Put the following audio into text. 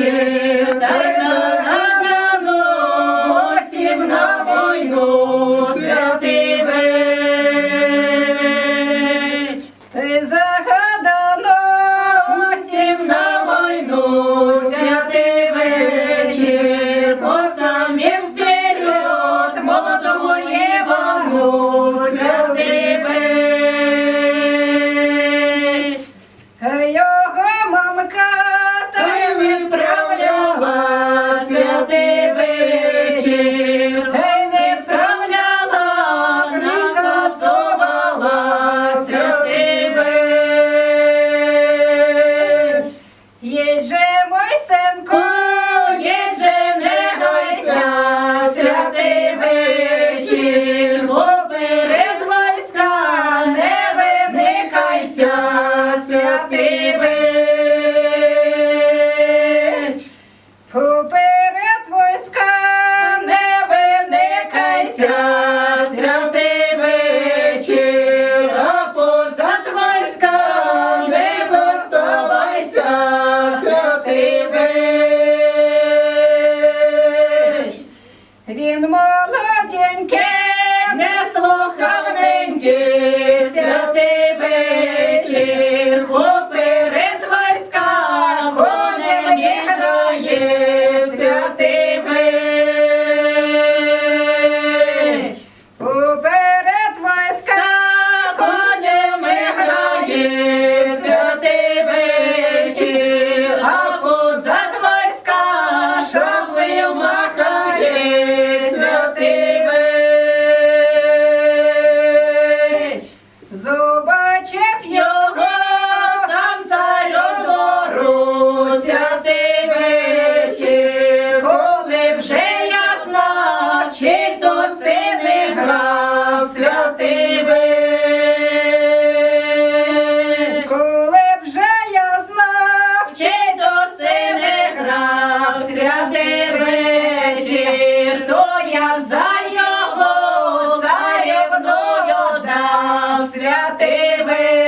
вечір, та й загадано всім на війну святий загадано Всім на війну святий вечір, по самим вперед, молодому Івану святий вечір. його мамка என்னமோ чи то не грав святими. Коли вже я знав, чи то сини грав святий вечір, то я за його царівною дав святий вечір.